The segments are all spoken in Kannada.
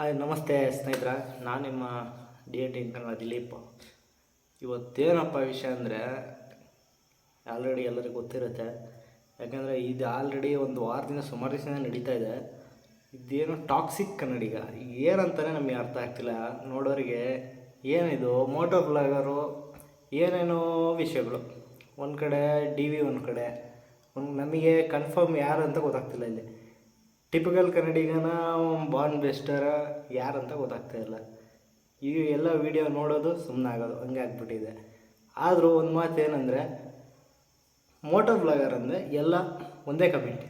ಹಾಯ್, ನಮಸ್ತೆ ಸ್ನೇಹಿತರ. ನಾನು ನಿಮ್ಮ D N T Kannada Dileep. ಇವತ್ತೇನಪ್ಪ ವಿಷಯ ಅಂದರೆ ಆಲ್ರೆಡಿ ಎಲ್ಲರಿಗೂ ಗೊತ್ತಿರುತ್ತೆ. ಯಾಕಂದರೆ ಇದು ಆಲ್ರೆಡಿ ಒಂದು ವಾರದಿಂದ ಸುಮಾರು ದಿವಸ ನಡೀತಾ ಇದೆ. ಇದೇನು ಟಾಕ್ಸಿಕ್ ಕನ್ನಡಿಗ ಏನಂತಲೇ ನಮಗೆ ಅರ್ಥ ಆಗ್ತಿಲ್ಲ. ನೋಡೋರಿಗೆ ಏನಿದು? ಮೋಟೋ ಬ್ಲಾಗರು ಏನೇನೋ ವಿಷಯಗಳು. ಒಂದು ಕಡೆ ಡಿ ವಿ ಒಂದು ಕಡೆ. ನಮಗೆ ಕನ್ಫರ್ಮ್ ಯಾರು ಅಂತ ಗೊತ್ತಾಗ್ತಿಲ್ಲ ಇಲ್ಲಿ. ಟಿಪಿಕಲ್ ಕನ್ನಡಿಗನ ಬಾರ್ನ್ ಬೆಸ್ಟರ ಯಾರಂತ ಗೊತ್ತಾಗ್ತಾ ಇಲ್ಲ. ಈ ಎಲ್ಲ ವಿಡಿಯೋ ನೋಡೋದು ಸುಮ್ಮನೆ ಆಗೋದು ಹಂಗೆ ಆಗ್ಬಿಟ್ಟಿದೆ. ಆದರೂ ಒಂದು ಮಾತು ಏನಂದರೆ ಮೋಟರ್ ಬ್ಲಾಗರ್ ಅಂದರೆ ಎಲ್ಲ ಒಂದೇ ಕಮೆಂಟ್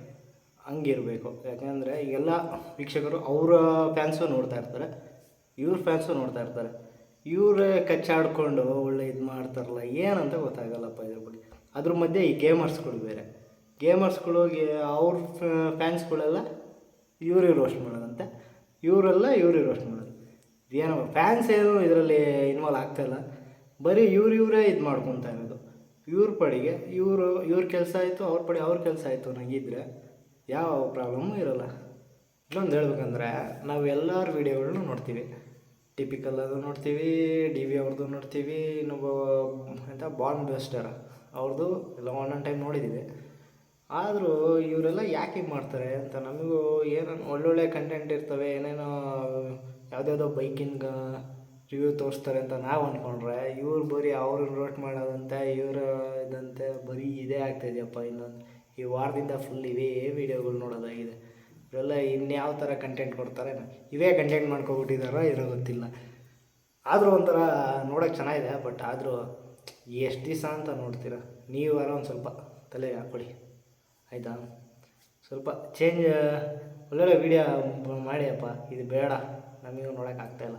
ಹಂಗಿರಬೇಕು. ಯಾಕೆಂದರೆ ಎಲ್ಲ ವೀಕ್ಷಕರು ಅವರ ಫ್ಯಾನ್ಸು ನೋಡ್ತಾ ಇರ್ತಾರೆ, ಇವ್ರ ಫ್ಯಾನ್ಸು ನೋಡ್ತಾ ಇರ್ತಾರೆ. ಇವರೇ ಕಚ್ಚಾಡ್ಕೊಂಡು ಒಳ್ಳೆ ಇದು ಮಾಡ್ತಾರಲ್ಲ, ಏನಂತ ಗೊತ್ತಾಗಲ್ಲಪ್ಪ ಇದ್ರ ಬಗ್ಗೆ. ಅದ್ರ ಮಧ್ಯೆ ಈ ಗೇಮರ್ಸ್ಗಳು ಬೇರೆ. ಗೇಮರ್ಸ್ಗಳು ಅವ್ರ ಫ್ಯಾನ್ಸ್ಗಳೆಲ್ಲ ಇವರೇ ರೋಸ್ಟ್ ಮಾಡೋದಂತೆ. ಇವರೆಲ್ಲ ಇವರೇ ರೋಸ್ಟ್ ಮಾಡೋದು. ಏನೋ ಫ್ಯಾನ್ಸ್ ಏನು ಇದರಲ್ಲಿ ಇನ್ವಾಲ್ವ್ ಆಗ್ತಾಯಿಲ್ಲ ಬರೀ ಇವ್ರು ಇವರೇ ಇದು ಮಾಡ್ಕೊತಾ ಇರೋದು. ಇವ್ರ ಪಡಿಗೆ ಇವರು, ಇವ್ರ ಕೆಲಸ ಆಯಿತು, ಅವ್ರ ಪಡಿ ಅವ್ರ ಕೆಲಸ ಆಯಿತು ನನಗಿದ್ರೆ ಯಾವ ಪ್ರಾಬ್ಲಮ್ಮು ಇರೋಲ್ಲ. ಇನ್ನೊಂದು ಹೇಳ್ಬೇಕಂದ್ರೆ ನಾವು ಎಲ್ಲರ ವೀಡಿಯೋಗಳನ್ನೂ ನೋಡ್ತೀವಿ. ಟಿಪಿಕಲ್ ಅದು ನೋಡ್ತೀವಿ ಡಿ ವಿ ಅವ್ರದ್ದು ನೋಡ್ತೀವಿ, ಇನ್ನೊಬ್ಬ ಎಂಥ ಬಾಂಡ್ ಬೆಸ್ಟರ್ ಅವ್ರದ್ದು ಎಲ್ಲ ಒನ್ ಒನ್ ಟೈಮ್ ನೋಡಿದ್ದೀವಿ ಆದರೂ ಇವರೆಲ್ಲ ಯಾಕೆ ಹಿಂಗೆ ಮಾಡ್ತಾರೆ ಅಂತ ನಮಗೂ ಏನೋ ಒಳ್ಳೊಳ್ಳೆ ಕಂಟೆಂಟ್ ಇರ್ತವೆ, ಏನೇನೋ ಯಾವುದ್ಯಾವುದೋ ಬೈಕಿಂಗ್ ರಿವ್ಯೂ ತೋರಿಸ್ತಾರೆ ಅಂತ ನಾವು ಅಂದ್ಕೊಂಡ್ರೆ ಇವ್ರು ಬರೀ ಅವ್ರು ರೋಟ್ ಮಾಡೋದಂತೆ, ಇವರು ಇದಂತೆ ಬರೀ ಇದೇ ಆಗ್ತಾಯಿದೆಯಪ್ಪ ಇನ್ನೊಂದು ಈ ವಾರದಿಂದ ಫುಲ್ ಇವೇ ವೀಡಿಯೋಗಳು ನೋಡೋದಾಗಿದೆ. ಇವರೆಲ್ಲ ಇನ್ಯಾವ ಥರ ಕಂಟೆಂಟ್ ಕೊಡ್ತಾರೆ, ಇವೇ ಕಂಟೆಂಟ್ ಮಾಡ್ಕೊಬಿಟ್ಟಿದಾರೋ ಇರೋ ಗೊತ್ತಿಲ್ಲ. ಆದರೂ ಒಂಥರ ನೋಡೋಕೆ ಚೆನ್ನಾಗಿದೆ ಬಟ್ ಆದರೂ ಎಷ್ಟು ದಿವಸ ಅಂತ ನೋಡ್ತೀರಾ? ನೀವು ಯಾರೋ ಒಂದು ಸ್ವಲ್ಪ ತಲೆಗೆ ಹಾಕ್ಕೊಳ್ಳಿ ಆಯಿತಾ? ಸ್ವಲ್ಪ ಚೇಂಜ್ ಒಳ್ಳೊಳ್ಳೆ ವೀಡಿಯೋ ಮಾಡಿಯಪ್ಪ. ಇದು ಬೇಡ. ನಮಗೂ ನೋಡೋಕೆ ಆಗ್ತಾಯಿಲ್ಲ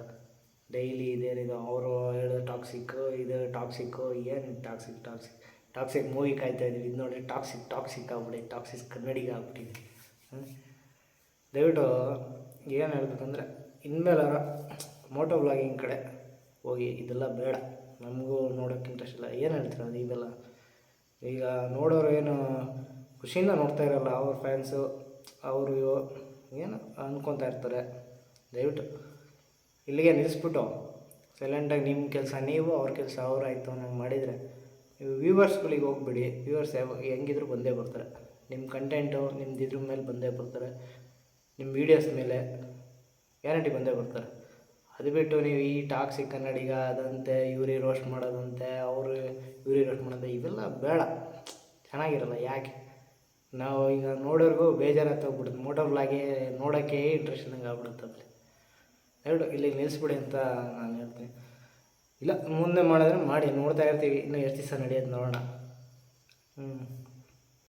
ಡೈಲಿ ಇದೇನಿದು ಅವರು ಹೇಳೋದು ಟಾಕ್ಸಿಕ್ಕು ಇದು ಟಾಕ್ಸಿಕ್ಕು ಏನು ಟಾಕ್ಸಿಕ್ ಟಾಕ್ಸಿಕ್ ಟಾಕ್ಸಿಕ್ ಮೂವಿ ಕಾಯ್ತಾ ಇದ್ದೀವಿ ಇದು ನೋಡಿ ಟಾಕ್ಸಿಕ್ ಟಾಕ್ಸಿಕ್ ಆಗ್ಬಿಡಿ ಟಾಕ್ಸಿಕ್ ಕನ್ನಡಿಗೆ ಆಗ್ಬಿಟ್ಟಿದೆ. ಹ್ಮ್. ದಯವಿಟ್ಟು ಏನು ಹೇಳ್ಬೇಕಂದ್ರೆ, ಇನ್ಮೇಲಾರ ಮೋಟೋ ಬ್ಲಾಗಿಂಗ್ ಕಡೆ ಹೋಗಿ ಇದೆಲ್ಲ ಬೇಡ. ನಮಗೂ ನೋಡೋಕ್ಕೆ ಇಂಟ್ರೆಸ್ಟ್ ಇಲ್ಲ ಏನು ಹೇಳ್ತೀರ ಅದು ಇದೆಲ್ಲ ಈಗ ನೋಡೋರು ಏನು ಖುಷಿಯಿಂದ ನೋಡ್ತಾ ಇರಲ್ಲ ಅವ್ರ ಫ್ಯಾನ್ಸು ಅವರು ಏನು ಅಂದ್ಕೊತಾ ಇರ್ತಾರೆ. ದಯವಿಟ್ಟು ಇಲ್ಲಿಗೆ ನಿಲ್ಲಿಸ್ಬಿಟ್ಟು ಸೈಲೆಂಟಾಗಿ ನಿಮ್ಮ ಕೆಲಸ, ನೀವು ಅವ್ರ ಕೆಲಸ ಅವರಾಯಿತು ನಂಗೆ ಮಾಡಿದರೆ ನೀವು ವ್ಯೂವರ್ಸ್ಗಳಿಗೆ ಹೋಗ್ಬಿಡಿ. ವ್ಯೂವರ್ಸ್ ಯಾವ, ಹೆಂಗಿದ್ರು ಬಂದೇ ಬರ್ತಾರೆ. ನಿಮ್ಮ ಕಂಟೆಂಟು ನಿಮ್ದು ಇದ್ರ ಮೇಲೆ ಬಂದೇ ಬರ್ತಾರೆ. ನಿಮ್ಮ ವೀಡಿಯೋಸ್ ಮೇಲೆ ಗ್ಯಾರಂಟಿ ಬಂದೇ ಬರ್ತಾರೆ. ಅದು ಬಿಟ್ಟು ನೀವು ಈ ಟಾಕ್ಸಿಕ್ ಕನ್ನಡಿಗ ಅದಂತೆ ಇವ್ರಿ ರೋಸ್ಟ್ ಮಾಡೋದಂತೆ, ಅವರು, ಇವ್ರಿ ರೋಸ್ಟ್ ಮಾಡೋದಂತೆ, ಇವೆಲ್ಲ ಬೇಡ. ಚೆನ್ನಾಗಿರಲ್ಲ, ಯಾಕೆ? ನಾವು ಈಗ ನೋಡೋರಿಗೂ ಬೇಜಾರಾಗ್ತಾ ಹೋಗ್ಬಿಡುತ್ತೆ ಮೋಟರ್ ಬ್ಲಾಗೆ ನೋಡೋಕ್ಕೆ ಇಂಟ್ರೆಸ್ಟ್ ಇದ್ದಂಗೆ ಆಗ್ಬಿಡುತ್ತೆ ಎರಡು, ಇಲ್ಲಿ ನಿಲ್ಲಿಸ್ಬಿಡಿ ಅಂತ ನಾನು ಹೇಳ್ತೀನಿ. ಇಲ್ಲ, ಮುಂದೆ ಮಾಡಿದ್ರೆ ಮಾಡಿ, ನೋಡ್ತಾ ಇರ್ತೀವಿ. ಇನ್ನೂ ಎಷ್ಟು ದಿವಸ ನಡೆಯೋದು ನೋಡೋಣ. ಹ್ಞೂ